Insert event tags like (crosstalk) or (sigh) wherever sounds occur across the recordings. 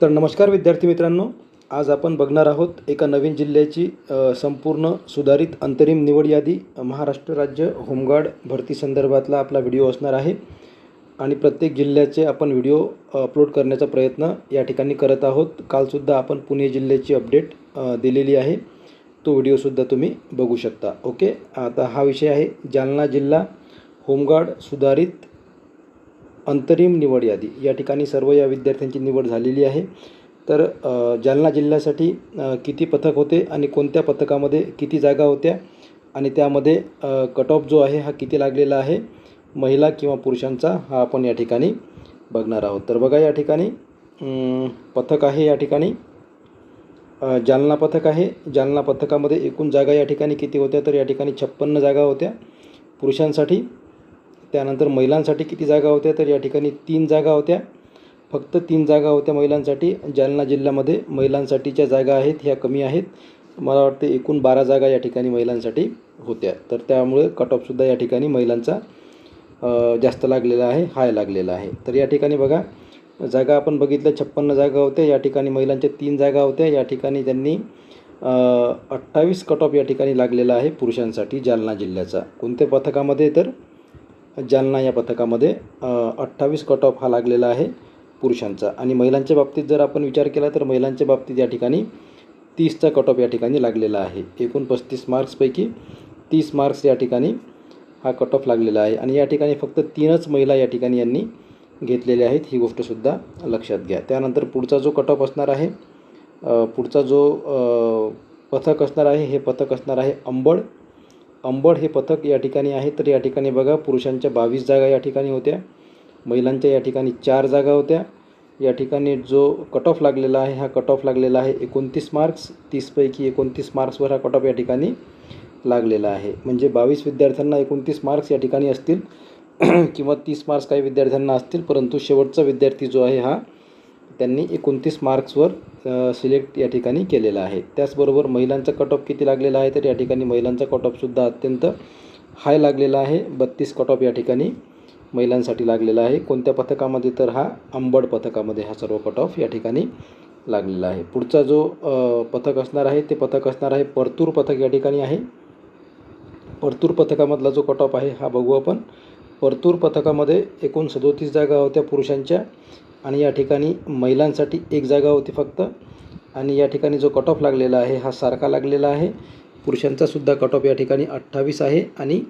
तर नमस्कार विद्यार्थी मित्रांनो आज आपण बघणार आहोत एका नवीन जिल्ह्याची संपूर्ण सुधारित अंतरिम निवड यादी. महाराष्ट्र राज्य होमगार्ड भरती संदर्भातला आपला व्हिडिओ असणार आहे. आणि प्रत्येक जिल्ह्याचे आपण व्हिडिओ अपलोड करण्याचा प्रयत्न या ठिकाणी करत आहोत. कालसुद्धा आपण पुणे जिल्ह्याची अपडेट दिलेली आहे. तो व्हिडिओसुद्धा तुम्ही बघू शकता. ओके? आता हा विषय आहे जालना जिल्हा होमगार्ड सुधारित अंतरिम निवड यादी. या ठिकाणी सर्व या विद्यार्थ्यांची निवड झालेली आहे. तर जालना जिल्ह्यासाठी किती पथक होते आणि कोणत्या पथकामध्ये किती जागा होत्या आणि त्यामध्ये कट ऑफ जो आहे हा किती लागलेला आहे? महिला किंवा पुरुषांचा हा आपण या ठिकाणी बघणार आहोत. तर बघा या ठिकाणी पथक आहे या ठिकाणी. जालना पथक आहे. जालना पथकामध्ये एकूण जागा या ठिकाणी किती होत्या? तर या ठिकाणी छप्पन्न जागा होत्या पुरुषांसाठी. त्यानंतर महिलांसाठी किती जागा होत्या? तर या ठिकाणी तीन जागा होत्या. फक्त तीन जागा होत्या महिलांसाठी. जालना जिल्ह्यामध्ये महिलांसाठीच्या जागा आहेत ह्या कमी आहेत. मला वाटते एकूण बारा जागा या ठिकाणी महिलांसाठी होत्या. तर त्यामुळे कट ऑफसुद्धा या ठिकाणी महिलांचा जास्त लागलेला आहे हाय लागलेला आहे. तर या ठिकाणी बघा जागा आपण बघितल्या छप्पन्न जागा होत्या. या ठिकाणी महिलांच्या तीन जागा होत्या. या ठिकाणी त्यांनी अठ्ठावीस कट ऑफ या ठिकाणी लागलेला आहे पुरुषांसाठी जालना जिल्ह्याचा. कोणत्या पथकामध्ये तर जालना या पथकामध्ये अठ्ठावीस कट ऑफ हा लागलेला आहे पुरुषांचा. आणि महिलांच्या बाबतीत जर आपण विचार केला तर महिलांच्या बाबतीत या ठिकाणी तीसचा कट ऑफ या ठिकाणी लागलेला आहे. एकूण पस्तीस मार्क्सपैकी तीस मार्क्स या ठिकाणी हा कट ऑफ लागलेला आहे. आणि या ठिकाणी फक्त तीनच महिला या ठिकाणी यांनी घेतलेल्या आहेत ही गोष्टसुद्धा लक्षात घ्या. त्यानंतर पुढचा जो कट ऑफ असणार आहे पुढचा जो पथक असणार आहे हे पथक असणार आहे अंबड. अंबड हे पथक या ठिकाणी आहे. तर या ठिकाणी बघा पुरुषांच्या बावीस जागा या ठिकाणी होत्या. महिलांच्या या ठिकाणी चार जागा होत्या. या ठिकाणी जो कट ऑफ लागलेला आहे हा कट ऑफ लागलेला आहे एकोणतीस मार्क्स तीसपैकी एकोणतीस मार्क्सवर हा कट ऑफ या ठिकाणी लागलेला आहे. म्हणजे बावीस विद्यार्थ्यांना एकोणतीस मार्क्स या ठिकाणी असतील. (clears throat) किंवा तीस मार्क्स काही विद्यार्थ्यांना असतील परंतु शेवटचा विद्यार्थी जो आहे हा त्यांनी एकोणतीस मार्क्सवर सिलेक्ट या ठिकाणी केलेला आहे. त्याचबरोबर महिलांचा कट ऑफ किती लागलेला आहे? तर या ठिकाणी महिलांचा कट ऑफसुद्धा अत्यंत हाय लागलेला आहे. बत्तीस कट ऑफ या ठिकाणी महिलांसाठी लागलेला आहे. कोणत्या पथकामध्ये? तर हा अंबड पथकामध्ये हा सर्व कट ऑफ या ठिकाणी लागलेला आहे. पुढचा जो पथक असणार आहे ते पथक असणार आहे परतूर पथक या ठिकाणी आहे. परतूर पथकामधला जो कट ऑफ आहे हा बघू आपण. परतूर पथकामध्ये एकूण सदोतीस जागा होत्या पुरुषांच्या. आणि या ठिकाणी महिलांसाठी एक जागा होती फक्त. आणि या ठिकाणी जो कट ऑफ लागलेला आहे हा सारखा लागलेला आहे. पुरुषांचासुद्धा कट ऑफ या ठिकाणी अठ्ठावीस आहे आणि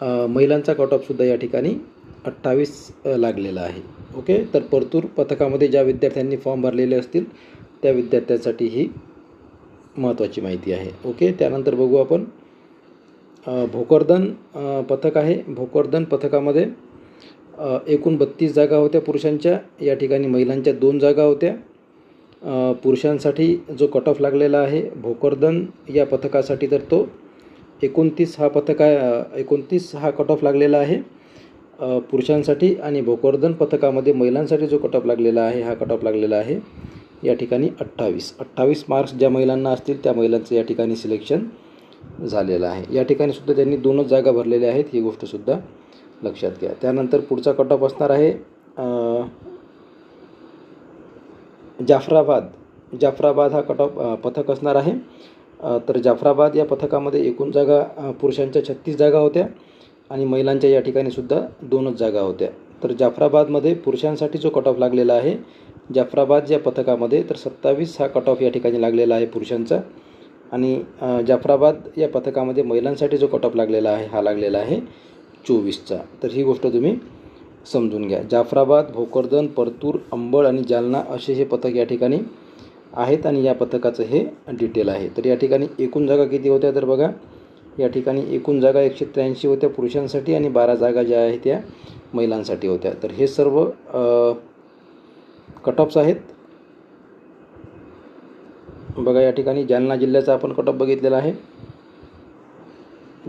महिलांचा कट ऑफसुद्धा या ठिकाणी अठ्ठावीस लागलेला आहे. ओके? तर परतूर पथकामध्ये ज्या विद्यार्थ्यांनी फॉर्म भरलेले असतील त्या विद्यार्थ्यांसाठी ही महत्त्वाची माहिती आहे. ओके? त्यानंतर बघू आपण भोकरदन पथक आहे. भोकरदन पथकामध्ये एकूण बत्तीस जागा होत्या पुरुषांच्या. या ठिकाणी महिलांच्या दोन जागा होत्या. पुरुषांसाठी जो कट ऑफ लागलेला आहे भोकरदन या पथकासाठी तर तो. एकोणतीस हा पथक आहे एकोणतीस हा कट ऑफ लागलेला आहे पुरुषांसाठी आणि भोकरदन पथकामध्ये महिलांसाठी जो कट ऑफ लागलेला आहे हा कट ऑफ लागलेला आहे. या ठिकाणी अठ्ठावीस. अठ्ठावीस मार्क्स ज्या महिलांना असतील त्या महिलांचं या ठिकाणी सिलेक्शन झालेलं आहे. या ठिकाणी सुद्धा त्यांनी दोनच जागा भरलेल्या आहेत ही गोष्टसुद्धा लक्षात घ्या. त्यानंतर पुढचा कट ऑफ असणार आहे जाफराबाद. जाफराबाद हा कट ऑफ पथक असणार आहे. तर जाफराबाद या पथकामध्ये एकूण जागा पुरुषांच्या छत्तीस जागा होत्या आणि महिलांच्या या ठिकाणी सुद्धा दोनच जागा होत्या. तर जाफराबादमध्ये पुरुषांसाठी जो कट ऑफ लागलेला आहे जाफराबाद या पथकामध्ये तर सत्तावीस हा कट ऑफ या ठिकाणी लागलेला आहे पुरुषांचा आणि जाफराबाद या पथकामध्ये महिलांसाठी जो कट ऑफ लागलेला आहे हा लागलेला आहे. चोवीसचा. तर ही गोष्ट तुम्ही समजून घ्या. जाफराबाद भोकरदन परतूर अंबळ आणि जालना असे हे पथक या ठिकाणी आहेत आणि या पथकाचं हे डिटेल आहे. तर या ठिकाणी एकूण जागा किती होत्या तर बघा या ठिकाणी एकूण जागा एकशे त्र्याऐंशी होत्या पुरुषांसाठी आणि बारा जागा ज्या आहेत त्या महिलांसाठी होत्या. तर हे सर्व कट ऑफ्स आहेत. बघा या ठिकाणी जालना जिल्ह्याचा आपण कट ऑफ बघितलेला आहे.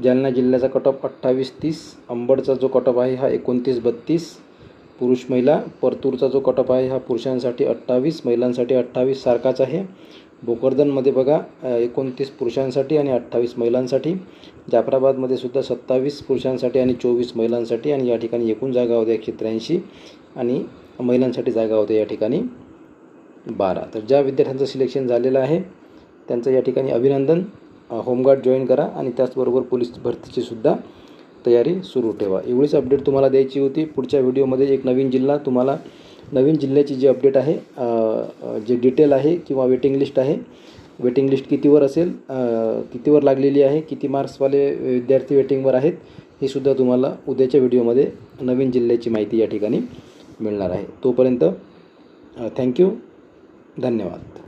जालना जिल्ह्याचा कट ऑफ अठ्ठावीस तीस अंबडचा जो कट ऑफ आहे हा एकोणतीस बत्तीस पुरुष महिला परतूरचा जो कट ऑफ आहे हा पुरुषांसाठी अठ्ठावीस महिलांसाठी अठ्ठावीस सारखाच आहे. भोकरदनमध्ये बघा एकोणतीस पुरुषांसाठी आणि अठ्ठावीस महिलांसाठी. जाफराबादमध्ये सुद्धा सत्तावीस पुरुषांसाठी आणि चोवीस महिलांसाठी आणि या ठिकाणी एकूण जागा होत्या एकशे त्र्याऐंशी आणि महिलांसाठी जागा होत्या या ठिकाणी बारा. तर ज्या विद्यार्थ्यांचं सिलेक्शन झालेलं आहे त्यांचं या ठिकाणी अभिनंदन. होमगार्ड जॉईन करा आणि त्याचबरोबर पोलीस भरतीची सुद्धा तयारी सुरू ठेवा. एवढीच अपडेट तुम्हाला द्यायची होती. पुढच्या व्हिडिओमध्ये एक नवीन जिल्हा तुम्हाला नवीन जिल्ह्याची जी अपडेट आहे जे डिटेल आहे किंवा वेटिंग लिस्ट आहे वेटिंग लिस्ट कितीवर असेल कितीवर लागलेली आहे किती मार्क्सवाले विद्यार्थी वेटिंगवर आहेत हे सुद्धा तुम्हाला उद्याच्या व्हिडिओमध्ये नवीन जिल्ह्याची माहिती या ठिकाणी मिळणार आहे. तोपर्यंत थँक्यू धन्यवाद.